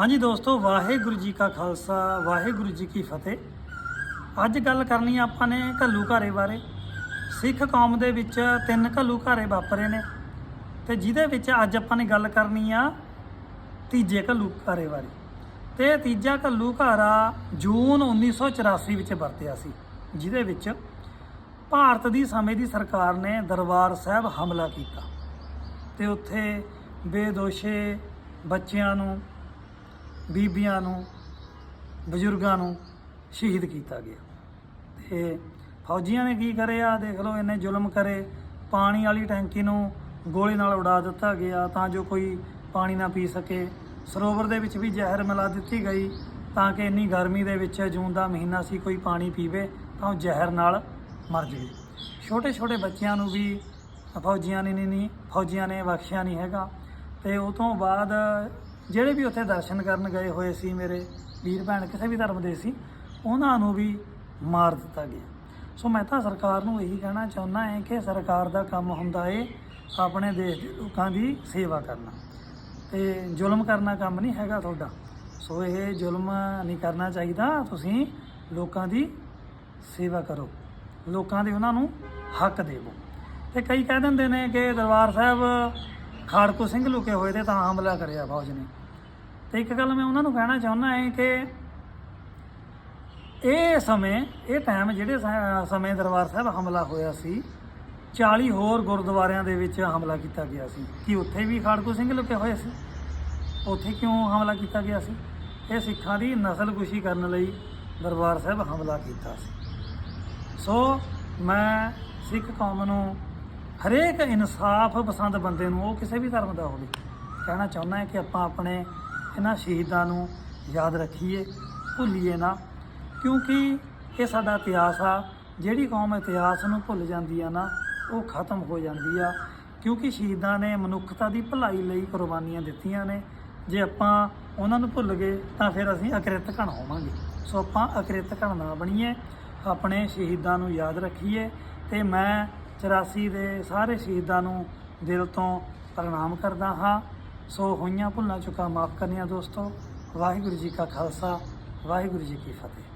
ਹਾਂਜੀ ਦੋਸਤੋ, ਵਾਹਿਗੁਰੂ ਜੀ ਕਾ ਖਾਲਸਾ, ਵਾਹਿਗੁਰੂ ਜੀ ਕੀ ਫਤਿਹ। ਅੱਜ ਗੱਲ ਕਰਨੀ ਆਪਾਂ ਨੇ ਘੱਲੂ ਘਾਰੇ ਬਾਰੇ। ਸਿੱਖ ਕੌਮ ਦੇ ਵਿੱਚ ਤਿੰਨ ਘੱਲੂ ਘਾਰੇ ਵਾਪਰੇ ਨੇ ਤੇ ਜਿਹਦੇ ਵਿੱਚ ਅੱਜ ਆਪਾਂ ਨੇ ਗੱਲ ਕਰਨੀ ਆ ਤੀਜੇ ਘੱਲੂ ਘਾਰੇ ਬਾਰੇ। ਤੇ ਇਹ ਤੀਜਾ ਘੱਲੂ ਘਾਰਾ ਜੂਨ 1984 ਵਿੱਚ ਵਰਤਿਆ ਸੀ, ਜਿਹਦੇ ਵਿੱਚ ਭਾਰਤ ਦੀ ਸਮੇਂ ਦੀ ਸਰਕਾਰ ਨੇ ਦਰਬਾਰ ਸਾਹਿਬ ਹਮਲਾ ਕੀਤਾ। ਤੇ ਉੱਥੇ ਬੇਦੋਸ਼ੇ ਬੱਚਿਆਂ ਨੂੰ ਬੀਬੀਆਂ ਨੂੰ, ਬਜ਼ੁਰਗਾਂ ਨੂੰ ਸ਼ਹੀਦ ਕੀਤਾ ਗਿਆ। ਤੇ ਫੌਜੀਆਂ ਨੇ ਕੀ ਕਰਿਆ ਦੇਖ ਲਓ, ਇਹਨੇ ਜ਼ੁਲਮ ਕਰੇ। ਪਾਣੀ ਵਾਲੀ ਟੈਂਕੀ ਨੂੰ ਗੋਲੀ ਨਾਲ ਉਡਾ ਦਿੱਤਾ ਗਿਆ ਤਾਂ ਜੋ ਕੋਈ ਪਾਣੀ ਨਾ ਪੀ ਸਕੇ। ਸਰੋਵਰ ਦੇ ਵਿੱਚ ਵੀ ਜ਼ਹਿਰ ਮਿਲਾ ਦਿੱਤੀ ਗਈ ਤਾਂ ਕਿ ਇੰਨੀ ਗਰਮੀ ਦੇ ਵਿੱਚ ਜੂਨ ਦਾ ਮਹੀਨਾ ਸੀ, ਕੋਈ ਪਾਣੀ ਪੀਵੇ ਤਾਂ ਉਹ ਜ਼ਹਿਰ ਨਾਲ ਮਰ ਜਾਵੇ। ਛੋਟੇ ਛੋਟੇ ਬੱਚਿਆਂ ਨੂੰ ਵੀ ਫੌਜੀਆਂ ਨੇ ਨਹੀਂ ਨਹੀਂ ਫੌਜੀਆਂ ਨੇ ਬਖਸ਼ਿਆ ਨਹੀਂ ਹੈਗਾ। ਤੇ ਉਹ ਤੋਂ ਬਾਅਦ ਜਿਹੜੇ ਵੀ ਉੱਥੇ ਦਰਸ਼ਨ ਕਰਨ ਗਏ ਹੋਏ ਸੀ ਮੇਰੇ ਵੀਰ ਭੈਣ, ਕਿਸੇ ਵੀ ਧਰਮ ਦੇ ਸੀ, ਉਹਨਾਂ ਨੂੰ ਵੀ ਮਾਰ ਦਿੱਤਾ ਗਿਆ। ਸੋ ਮੈਂ ਤਾਂ ਸਰਕਾਰ ਨੂੰ ਇਹੀ ਕਹਿਣਾ ਚਾਹੁੰਦਾ ਹਾਂ ਕਿ ਸਰਕਾਰ ਦਾ ਕੰਮ ਹੁੰਦਾ ਏ ਆਪਣੇ ਦੇਸ਼ ਦੇ ਲੋਕਾਂ ਦੀ ਸੇਵਾ ਕਰਨਾ। ਤੇ ਜ਼ੁਲਮ ਕਰਨਾ ਕੰਮ ਨਹੀਂ ਹੈਗਾ ਤੁਹਾਡਾ। ਸੋ ਇਹ ਜ਼ੁਲਮ ਨਹੀਂ ਕਰਨਾ ਚਾਹੀਦਾ, ਤੁਸੀਂ ਲੋਕਾਂ ਦੀ ਸੇਵਾ ਕਰੋ। ਲੋਕਾਂ ਦੇ ਉਹਨਾਂ ਨੂੰ ਹੱਕ ਦੇਵੋ। ਤੇ ਕਈ ਕਹਿ ਦਿੰਦੇ ਨੇ ਕਿ ਦਰਬਾਰ ਸਾਹਿਬ ਖਾੜਕੂ ਸਿੰਘ ਲੁਕੇ ਹੋਏ ਤੇ ਤਾਂ ਹਮਲਾ ਕਰਿਆ ਫੌਜ ਨੇ। ਤੇ ਇੱਕ ਗੱਲ ਮੈਂ ਉਹਨਾਂ ਨੂੰ ਕਹਿਣਾ ਚਾਹੁੰਦਾ ਹਾਂ ਕਿ ਇਹ ਸਮੇਂ, ਇਹ ਟਾਈਮ ਜਿਹੜੇ ਸਮੇਂ ਦਰਬਾਰ ਸਾਹਿਬ ਹਮਲਾ ਹੋਇਆ ਸੀ 40 ਹੋਰ ਗੁਰਦੁਆਰਿਆਂ ਦੇ ਵਿੱਚ ਹਮਲਾ ਕੀਤਾ ਗਿਆ ਸੀ। ਕਿ ਉੱਥੇ ਵੀ ਖਾੜਕੂ ਸਿੰਘ ਲੁਕੇ ਹੋਏ ਸੀ? ਉੱਥੇ ਕਿਉਂ ਹਮਲਾ ਕੀਤਾ ਗਿਆ ਸੀ? ਇਹ ਸਿੱਖਾਂ ਦੀ ਨਸਲਕੁਸ਼ੀ ਕਰਨ ਲਈ ਦਰਬਾਰ ਸਾਹਿਬ ਹਮਲਾ ਕੀਤਾ ਸੀ। ਸੋ ਮੈਂ ਸਿੱਖ ਕੌਮ ਨੂੰ ਹਰੇਕ ਇਨਸਾਫ ਪਸੰਦ ਬੰਦੇ ਨੂੰ ਉਹ ਕਿਸੇ ਵੀ ਧਰਮ ਦਾ ਹੋਵੇ, ਕਹਿਣਾ ਚਾਹੁੰਦਾ ਹਾਂ ਕਿ ਆਪਾਂ ਆਪਣੇ ਇਹਨਾਂ ਸ਼ਹੀਦਾਂ ਨੂੰ ਯਾਦ ਰੱਖੀਏ, ਭੁੱਲੀਏ ਨਾ, ਕਿਉਂਕਿ ਇਹ ਸਾਡਾ ਇਤਿਹਾਸ ਆ, ਜਿਹੜੀ ਕੌਮ ਇਤਿਹਾਸ ਨੂੰ ਭੁੱਲ ਜਾਂਦੀ ਆ ਨਾ, ਉਹ ਖਤਮ ਹੋ ਜਾਂਦੀ ਆ, ਕਿਉਂਕਿ ਸ਼ਹੀਦਾਂ ਨੇ ਮਨੁੱਖਤਾ ਦੀ ਭਲਾਈ ਲਈ ਕੁਰਬਾਨੀਆਂ ਦਿੱਤੀਆਂ ਨੇ, ਜੇ ਆਪਾਂ ਉਹਨਾਂ ਨੂੰ ਭੁੱਲ ਗਏ ਤਾਂ ਫਿਰ ਅਸੀਂ ਅਕ੍ਰਿਤ ਘਣ ਹੋਵਾਂਗੇ ਸੋ ਆਪਾਂ ਅਕ੍ਰਿਤ ਘਣ ਨਾ ਬਣੀਏ, ਆਪਣੇ ਸ਼ਹੀਦਾਂ ਨੂੰ ਯਾਦ ਰੱਖੀਏ ਤੇ ਮੈਂ 84 ਦੇ ਸਾਰੇ ਸ਼ਹੀਦਾਂ ਨੂੰ ਦਿਲ ਤੋਂ ਪ੍ਰਣਾਮ ਕਰਦਾ ਹਾਂ। ਸੋ ਹੋਈਆਂ ਭੁੱਲਾਂ ਚੁੱਕਾ ਮਾਫ ਕਰਨੀਆਂ ਦੋਸਤੋ। ਵਾਹਿਗੁਰੂ ਜੀ ਕਾ ਖਾਲਸਾ, ਵਾਹਿਗੁਰੂ ਜੀ ਕੀ ਫਤਿਹ।